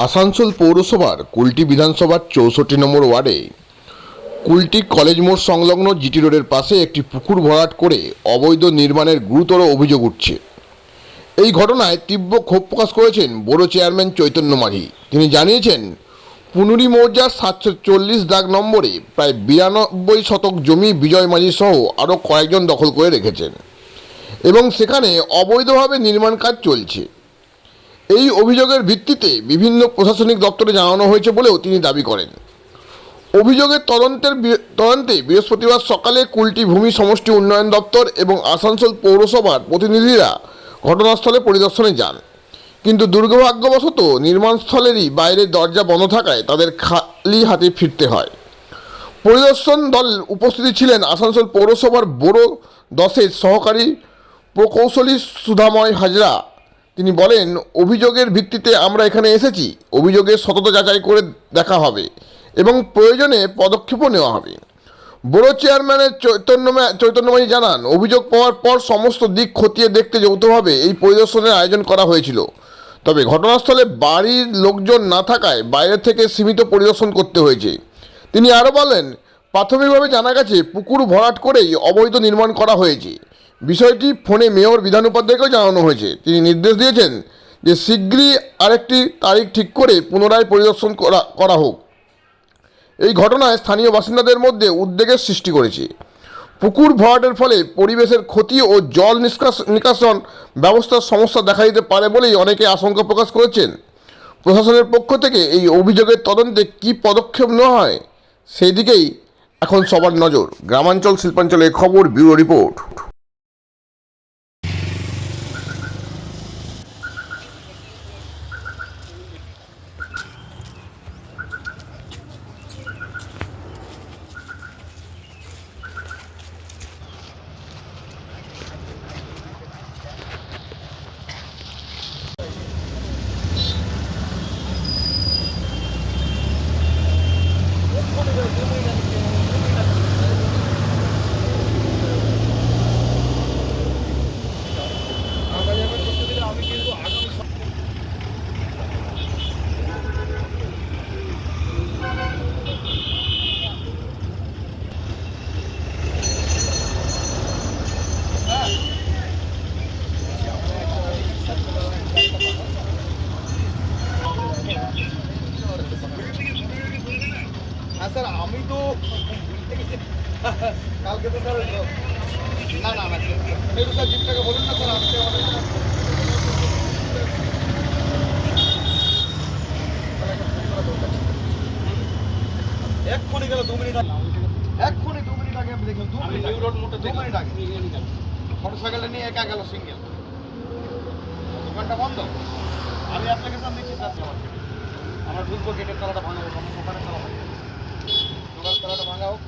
আসানসোল পৌরসভার কুলটি বিধানসভার চৌষট্টি নম্বর ওয়ার্ডে কুলটি কলেজ মোড় সংলগ্ন জিটি রোডের পাশে একটি পুকুর ভরাট করে অবৈধ নির্মাণের গুরুতর অভিযোগ উঠছে। এই ঘটনায় তীব্র ক্ষোভ প্রকাশ করেছেন বড় চেয়ারম্যান চৈতন্য মাঝি তিনি জানিয়েছেন, পুনুরি মৌজার সাতশো চল্লিশ দাগ নম্বরে প্রায় বিরানব্বই শতক জমি বিজয় মাঝি সহ আরও কয়েকজন দখল করে রেখেছেন এবং সেখানে অবৈধভাবে নির্মাণ কাজ চলছে। এই অভিযোগের ভিত্তিতে বিভিন্ন প্রশাসনিক দপ্তরে জানানো হয়েছে বলেও তিনি দাবি করেন। অভিযোগের তদন্তের তদন্তে বৃহস্পতিবার সকালে কুলটি ভূমি সমষ্টি উন্নয়ন দপ্তর এবং আসানসোল পৌরসভার প্রতিনিধিরা ঘটনাস্থলে পরিদর্শনে যান। কিন্তু দুর্ভাগ্যবশত নির্মাণস্থলেরই বাইরের দরজা বন্ধ থাকায় তাদের খালি হাতে ফিরতে হয়। পরিদর্শন দল উপস্থিতি ছিলেন আসানসোল পৌরসভার বড় দশের সহকারী প্রকৌশলী সুধাময় হাজরা তিনি বলেন, অভিযোগের ভিত্তিতে আমরা এখানে এসেছি। অভিযোগের সততা যাচাই করে দেখা হবে এবং প্রয়োজনে পদক্ষেপও নেওয়া হবে। বড় চেয়ারম্যানের চৈতন্য চৈতন্যময়ী জানান, অভিযোগ পাওয়ার পর সমস্ত দিক খতিয়ে দেখতে যৌথভাবে এই পরিদর্শনের আয়োজন করা হয়েছিল। তবে ঘটনাস্থলে বাড়ির লোকজন না থাকায় বাইরে থেকে সীমিত পরিদর্শন করতে হয়েছে। তিনি আরও বলেন, প্রাথমিকভাবে জানা গেছে, পুকুর ভরাট করেই অবৈধ নির্মাণ করা হয়েছে। বিষয়টি ফোনে মেয়র বিধান উপাধ্যায়কেও জানানো হয়েছে। তিনি নির্দেশ দিয়েছেন যে শীঘ্রই আরেকটি তারিখ ঠিক করে পুনরায় পরিদর্শন করা করা হোক। এই ঘটনায় স্থানীয় বাসিন্দাদের মধ্যে উদ্বেগের সৃষ্টি করেছে। পুকুর ভরাটের ফলে পরিবেশের ক্ষতি ও জল নিষ্কাশ, নিকাশন ব্যবস্থার সমস্যা দেখা দিতে পারে বলেই অনেকে আশঙ্কা প্রকাশ করেছেন। প্রশাসনের পক্ষ থেকে এই অভিযোগের তদন্তে কী পদক্ষেপ নেওয়া হয় সেই দিকেই এখন সবার নজর। গ্রামাঞ্চল শিল্পাঞ্চলের খবর ব্যুরো রিপোর্ট হ্যাঁ স্যার আমি তো কালকে তো স্যার না না না একটু স্যার জিপটাকে বলুন না স্যার আজকে আমাদের এক্ষুনি গেল দু মিনিট আগে। এক্ষুনি দু মিনিট আগে আমি দেখলাম দু মিনিট নিউ রোড মোটর দু মিনিট আগে। মোটর সাইকেলটা নিয়ে একা গেল সিঙ্গেল। দোকানটা বন্ধ? আমি অ্যাপ্লিকেশন দিচ্ছি স্যার যাওয়ার আমার ঢুকবো গেটের তালাটা হোক আমার দোকানের তলা ভাঙা হোক। দোকানের তালাটা ভাঙা হোক।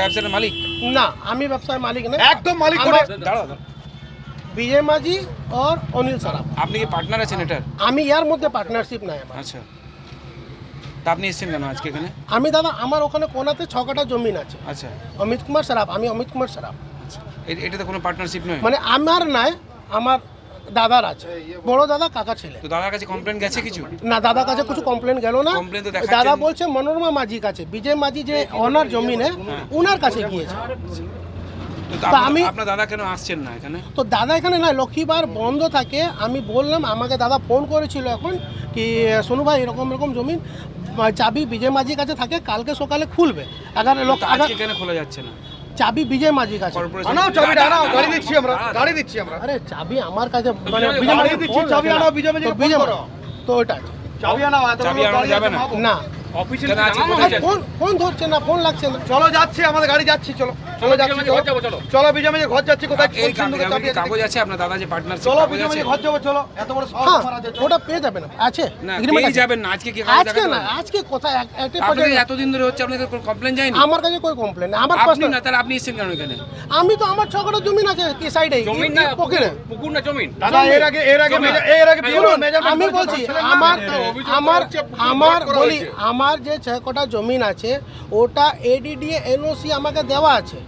ব্যবসার মালিক? না আমি ব্যবসার মালিক না। একদম মালিক। বিজয় মাঝি और অনিল সারাফ আপনি কি পার্টনার আছেন এটার? আমি এর মধ্যে পার্টনারশিপ নাই আমার। আচ্ছা। তা আপনি এসেছেন কেন আজকে এখানে? আমি দাদা আমার ওখানে কোনাতে ছ কাটা জমিন আছে। আচ্ছা। অমিত কুমার সারাফ আমি অমিত কুমার সারাফ আচ্ছা। এটাতে কোনো পার্টনারশিপ নয়? মানে আমার নাই আমার দাদার আছে। বড় দাদা কাকা ছেলে। তো দাদার কাছে কমপ্লেন গেছে কিছু? না দাদার কাছে কিছু কমপ্লেন গেল না। দাদা বলছে মনোরমা মাঝি কাছে বিজয় মাঝি যে অনার জমিনে উনার কাছে গিয়েছে। তো আমি- আপনার দাদা কেন আসছেন না এখানে? তো দাদা এখানে না লক্ষ্মীবার বন্ধ থাকে। আমি বললাম আমাকে দাদা ফোন করেছিল এখন কি সোনু ভাই এরকম এরকম জমিন চাবি বিজয় মাঝির কাছে থাকে কালকে সকালে খুলবে। আগার লোক আগার কেন খোলা যাচ্ছে না? চাবি বিজয় মাঝির কাছে। আনাও চাবিটা আনাও গাড়ি দিচ্ছি আমরা গাড়ি দিচ্ছি আমরা। আরে চাবি আমার কাছে মানে বিজয়- মাঝির দিচ্ছি, চাবি আনাও, বিজয় মাঝির বিজয় করো। তো ওটা চাবি আনাও চাবি আনাও যাবে না? না। ফোন ফোন ধরছে না ফোন লাগছে। না চলো যাচ্ছি আমাদের গাড়ি যাচ্ছি চলো। চলো যাচ্ছি চলো। ঘর যাচ্ছি কোথায় এই কাগজ আছে আপনার দাদা যে চলো বিজয় ঘর যাব চলো। এত বড় সাহস হ্যাঁ। ওটা পেয়ে যাবেন আছে? না পেয়ে যাবেন না আজকে কি আজকে না আজকে কোথায়? একটা এতদিন ধরে হচ্ছে আপনাদের কোনো কমপ্লেন যায়নি? আমার কাছে কোনো কমপ্লেন আমার আপনি personal- না তাহলে আপনি এসেছেন কেন এখানে? আমি তো আমার ছকটা জমি আছে কি সাইডে জমিন না পকেটে পুকুর না দাদা এর আগে এর আগে এর আগে বিয়ে শুনুন, measurement আমি বলছি আমার অভিযোগ আমার হচ্ছে, পুকুর আমার বলি আমার যে ছকটা জমিন আছে ওটা এডিডিএ এনওসি আমাকে দেওয়া আছে।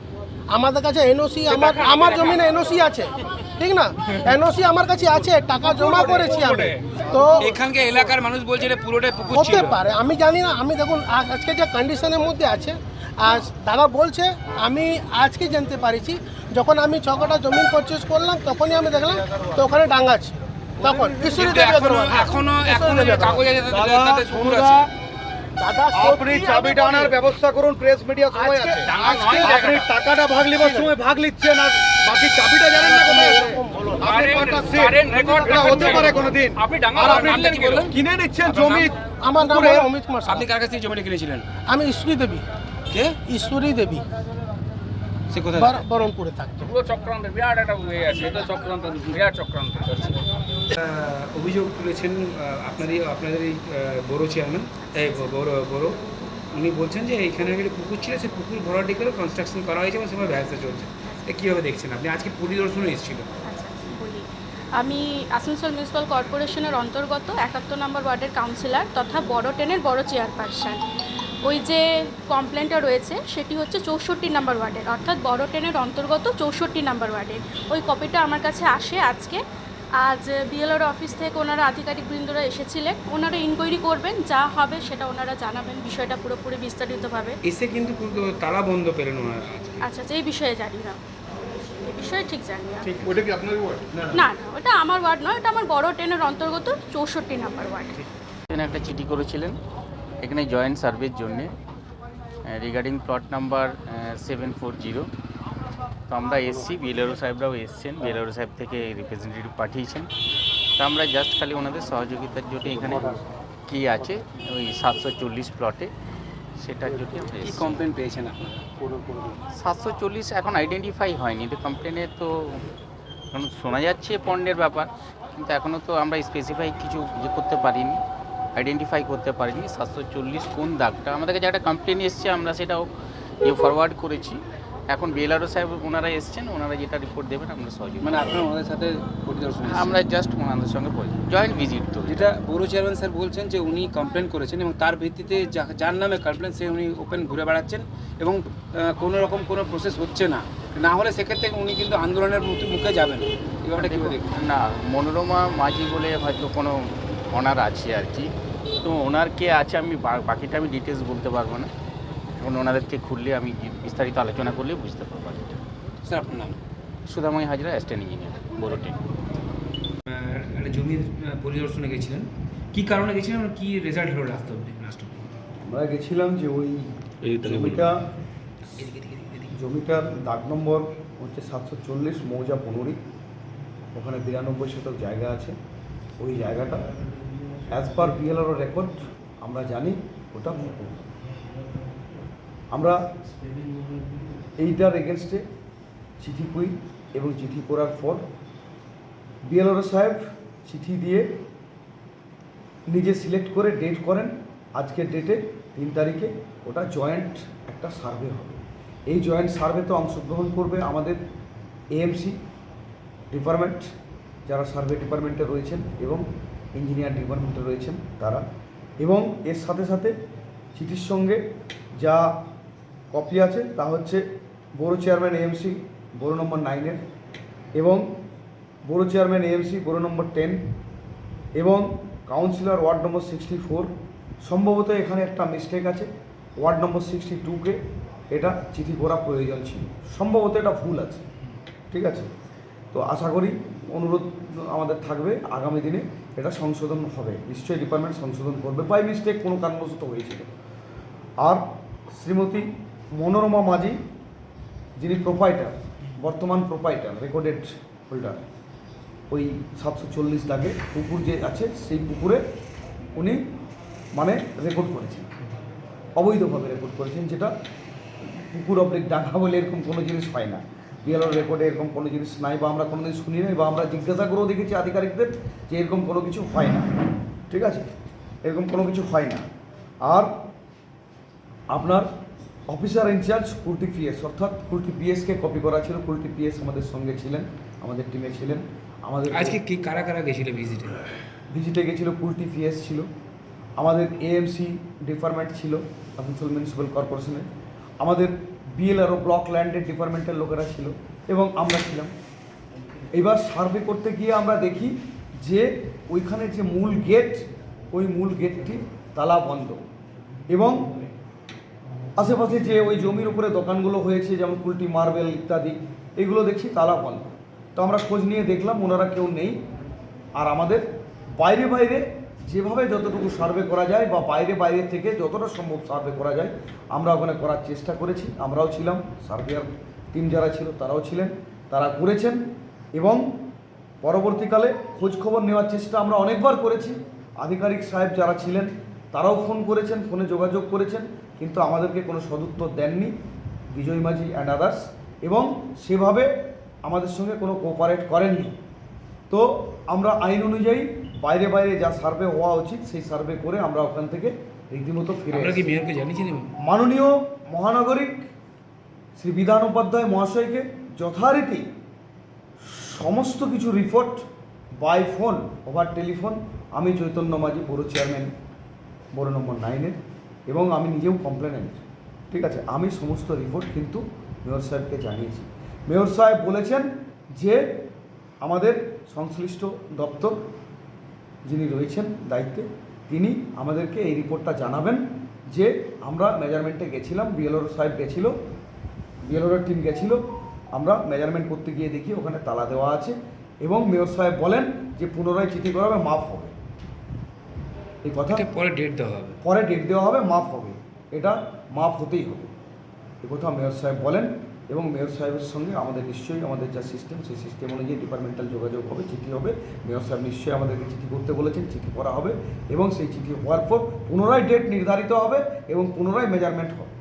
আমাদের কাছে এনওসি আমার আমার জমিনে এনওসি আছে। ঠিক না? এনওসি আমার কাছে আছে টাকা জমা করেছি আমি। তো এখানকার এলাকার মানুষ বলছে এটা পুরোটাই পুকুর হতে পারে আমি জানি না। আমি দেখুন আজকে যে কন্ডিশনের মধ্যে আছে আজ দাদা বলছে আমি আজকে জানতে পারিছি। যখন আমি ছকটা জমিন পারচেস করলাম তখনই আমি দেখলাম তো ওখানে ডাঙ্গা ছিল। তখন ঈশ্বরী কিন্তু দেবী অগ্রওয়াল, এখনও এখনও দেবী যে অগ্রওয়াল। কাগজ আছে তাতে- দাদা তাতে পুকুর শুনুদা, আছে। দাদা আপনি চাবিটা আনার ব্যবস্থা করুন প্রেস মিডিয়া সবাই আছে। আপনি টাকাটা ভাগ লিবার সময় ভাগ আর বাকি চাবিটা জানেন না কোথায় হতে পারে কোনোদিন। আপনি? কিনে নিচ্ছেন জমি আমার নাম অমিত কুমার সাহা। আপনি কার কাছ থেকে জমিটা কিনেছিলেন? আমি ঈশ্বরী দেবী। কে? ঈশ্বরী দেবী। সে কোথায় বহরমপুরে থাকতো। পুরো চক্রান্ত বিরাট একটা ইয়ে আছে এটা চক্রান্ত বিরাট চক্রান্ত। অভিযোগ তুলেছেন আপনারই আপনাদের এই বড় চেয়ারম্যান এই বড় বড়। উনি বলছেন যে এখানে আগে একটা পুকুর ছিল সেই পুকুর ভরাটি করে কনস্ট্রাকশন করা হয়েছে এবং সেভাবে ব্যবসা চলছে। এটা কীভাবে দেখছেন আপনি? আজকে পরিদর্শনে এসেছিল। আচ্ছা আচ্ছা, আমি আসানসোল মিউনিসিপাল কর্পোরেশনের অন্তর্গত একাত্তর নম্বর ওয়ার্ডের কাউন্সিলর তথা বড় টেনের বড় চেয়ারপারসন। ওই যে কমপ্লেনটা রয়েছে সেটি হচ্ছে চৌষট্টি নাম্বার ওয়ার্ডের। অর্থাৎ বড় টেনের অন্তর্গত চৌষট্টি নাম্বার ওয়ার্ডের। ওই কপিটা আমার কাছে আসে আজকে। আজ বিএলওর অফিস থেকে ওনারা আধিকারিক বৃন্দরা এসেছিলেন। ওনারা ইনকোয়ারি করবেন যা হবে সেটা ওনারা জানাবেন। বিষয়টা পুরোপুরি বিস্তারিতভাবে। এসে কিন্তু তারা তালা বন্ধ পেলেন ওনারা আচ্ছা আচ্ছা এই বিষয়ে জানি না। এই বিষয়ে ঠিক জানি না। ওটা কি আপনার ওয়ার্ড? না না। ওটা আমার ওয়ার্ড নয় ওটা আমার বড় ট্রেনের অন্তর্গত চৌষট্টি নাম্বার ওয়ার্ড। একটা চিঠি করেছিলেন। এখানে জয়েন্ট সার্ভের জন্যে regarding plot number seven four zero তো আমরা এসছি বিএলআরও সাহেবরাও এসছেন বিএলআরও সাহেব থেকে রিপ্রেজেন্টেটিভ পাঠিয়েছেন। তো আমরা জাস্ট খালি ওনাদের সহযোগিতার জন্য এখানে কি আছে ওই সাতশো চল্লিশ প্লটে সেটার জন্য কি কমপ্লেন পেয়েছেন আপনারা? সাতশো চল্লিশ এখন আইডেন্টিফাই হয়নি তো কমপ্লেনে তো শোনা যাচ্ছে পণ্ডের ব্যাপার কিন্তু এখনও তো আমরা স্পেসিফাই কিছু ইয়ে করতে পারিনি। আইডেন্টিফাই করতে পারিনি। সাতশো চল্লিশ কোন দাগটা? আমাদের কাছে একটা কমপ্লেন এসছে আমরা সেটাও ইয়ে ফরওয়ার্ড করেছি। এখন বিএলআরও সাহেব ওনারা এসছেন ওনারা যেটা রিপোর্ট দেবেন আমরা সহযোগিতা মানে আপনারা ওনাদের সাথে পরিদর্শন আমরা জাস্ট ওনাদের সঙ্গে জয়েন্ট ভিজিট তো যেটা বড় চেয়ারম্যান স্যার বলছেন যে উনি কমপ্লেন করেছেন এবং তার ভিত্তিতে যা- যার নামে কমপ্লেন সে উনি ওপেন ঘুরে বেড়াচ্ছেন এবং কোনো রকম কোনো প্রসেস হচ্ছে না। না হলে সেক্ষেত্রে উনি কিন্তু আন্দোলনের মুখে যাবেন। না মনোরমা মাঝি বলে হয়তো কোনো ওনার আছে আর কি। তো ওনার কে আছে আমি বা- বাকিটা আমি ডিটেলস বলতে পারব না। এখন ওনাদেরকে খুললে আমি বিস্তারিত আলোচনা করলে বুঝতে পারব আর স্যার আপনার নাম? সুদাময় হাজরা অ্যাসিস্ট্যান্ট ইঞ্জিনিয়ার বড় টিম একটা জমির পরিদর্শনে গেছিলেন। কি কারণে গেছিলেন কি রেজাল্ট হলো লাস্ট অব্দি লাস্ট আমরা গেছিলাম যে ওই জমিটা জমিটার দাগ নম্বর হচ্ছে সাতশো চল্লিশ মৌজা পনেরোই ওখানে বিরানব্বই শতক জায়গা আছে। ওই জায়গাটা অ্যাজ পার বিএলআর রেকর্ড আমরা জানি ওটা। আমরা এইটার এগেনস্টে চিঠি করি এবং চিঠি করার পর বিএলআর সাহেব চিঠি দিয়ে নিজে সিলেক্ট করে ডেট করেন আজকের ডেটে তিন তারিখে ওটা জয়েন্ট একটা সার্ভে হবে এই জয়েন্ট সার্ভেতে অংশগ্রহণ করবে আমাদের এএমসি ডিপার্টমেন্ট যারা সার্ভে ডিপার্টমেন্টে রয়েছেন এবং ইঞ্জিনিয়ার ডিপার্টমেন্টে রয়েছেন তারা। এবং এর সাথে সাথে চিঠির সঙ্গে যা কপি আছে তা হচ্ছে বড়ো চেয়ারম্যান এএমসি বড়ো নম্বর নাইনের এবং borough chairman AMC borough number ten এবং councillor ward number sixty four সম্ভবত এখানে একটা মিস্টেক আছে ওয়ার্ড নম্বর সিক্সটি টুকে এটা চিঠি করা প্রয়োজন ছিল। সম্ভবত এটা ভুল আছে, ঠিক আছে? তো আশা করি অনুরোধ আমাদের থাকবে আগামী দিনে, এটা সংশোধন হবে। নিশ্চয়ই ডিপার্টমেন্ট সংশোধন করবে। বাই মিস্টেক কোনো কারণবশত হয়েছিল। আর শ্রীমতী মনোরমা মাঝি, যিনি প্রোপাইটার বর্তমান প্রোপাইটার রেকর্ডেড হোল্ডার ওই সাতশো চল্লিশ দাগে পুকুর যে আছে, সেই পুকুরে উনি মানে রেকর্ড করেছেন। অবৈধভাবে রেকর্ড করেছেন, যেটা পুকুর অবলিক ডাঙ্গা বলে এরকম কোনো জিনিস হয় না। বিএলওর রেকর্ডে এরকম কোনো জিনিস নাই বা আমরা কোনোদিন শুনি নাই বা আমরা জিজ্ঞাসা করেও দেখেছি আধিকারিকদের যে এরকম কোনো কিছু হয় না। ঠিক আছে? এরকম কোনো কিছু হয় না। আর আপনার অফিসার ইনচার্জ কুলটি পিএস অর্থাৎ কুলটি পিএসকে কপি করা ছিল। কুলটি পিএস আমাদের সঙ্গে ছিলেন আমাদের টিমে ছিলেন। আমাদের আজকে কি কারা কারা গেছিল ভিজিটে ভিজিটে গেছিল কুলটি পিএস ছিল। আমাদের এএমসি ডিপার্টমেন্ট ছিল আসানসোল মিউনিসিপ্যাল কর্পোরেশনের আমাদের বিএলআরও ব্লক ল্যান্ডের ডিপার্টমেন্টের লোকেরা ছিল এবং আমরা ছিলাম। এবার সার্ভে করতে গিয়ে আমরা দেখি যে ওইখানে যে মূল গেট ওই মূল গেটটি তালা বন্ধ। এবং আশেপাশে যে ওই জমির উপরে দোকানগুলো হয়েছে, যেমন কুলটি, মার্বেল ইত্যাদি, এগুলো দেখছি তালা বন্ধ। তো আমরা খোঁজ নিয়ে দেখলাম, ওনারা কেউ নেই। আর আমাদের বাইরে বাইরে যেভাবে যতটুকু সার্ভে করা যায় বা বাইরে বাইরে থেকে যতটা সম্ভব সার্ভে করা যায়, আমরা ওখানে করার চেষ্টা করেছি। আমরাও ছিলাম সার্ভেয়ার টিম যারা ছিল তারাও ছিলেন, তারা করেছেন এবং পরবর্তীকালে খোঁজ খবর নেওয়ার চেষ্টা আমরা অনেকবার করেছি। আধিকারিক সাহেব যারা ছিলেন, তারাও ফোন করেছেন, ফোনে যোগাযোগ করেছেন, কিন্তু আমাদেরকে কোনো সদুত্তর দেননি, বিজয় মাঝি অ্যান্ড আদার্স এবং সেভাবে আমাদের সঙ্গে কোনো কোঅপারেট করেননি। তো আমরা আইন অনুযায়ী বাইরে বাইরে যা সার্ভে হওয়া উচিত সেই সার্ভে করে আমরা ওখান থেকে রীতিমতো ফিরে কি। মেয়রকে জানিয়েছেন মাননীয় মহানগরিক শ্রী বিধান উপাধ্যায় মহাশয়কে যথারীতি সমস্ত কিছু report by phone over telephone আমি চৈতন্য মাঝি পৌর চেয়ারম্যান বড় নম্বর নাইনের এবং আমি নিজেও কমপ্লেন কমপ্লেনেন্ট ঠিক আছে আমি সমস্ত রিপোর্ট কিন্তু মেয়র সাহেবকে জানিয়েছি। মেয়র সাহেব বলেছেন যে আমাদের সংশ্লিষ্ট দপ্তর যিনি রয়েছেন দায়িত্বে তিনি আমাদেরকে এই রিপোর্টটা জানাবেন যে আমরা মেজারমেন্টে গেছিলাম বিএলওর সাহেব গেছিল বিএলওর টিম গেছিল আমরা মেজারমেন্ট করতে গিয়ে দেখি ওখানে তালা দেওয়া আছে এবং মেয়র সাহেব বলেন যে পুনরায় চিঠি করা হবে মাফ হবে। এই কথা পরে ডেট দেওয়া হবে। পরে ডেট দেওয়া হবে মাফ হবে। এটা মাফ হতেই হবে। এ কথা মেয়র সাহেব বলেন। এবং মেয়র সাহেবের সঙ্গে আমাদের নিশ্চয়ই আমাদের যা সিস্টেম সেই সিস্টেম অনুযায়ী ডিপার্টমেন্টাল যোগাযোগ হবে, চিঠি হবে। মেয়র সাহেব নিশ্চয়ই আমাদেরকে চিঠি করতে বলেছেন, চিঠি করা হবে এবং সেই চিঠি হওয়ার পর পুনরায় ডেট নির্ধারিত হবে এবং পুনরায় মেজারমেন্ট হবে।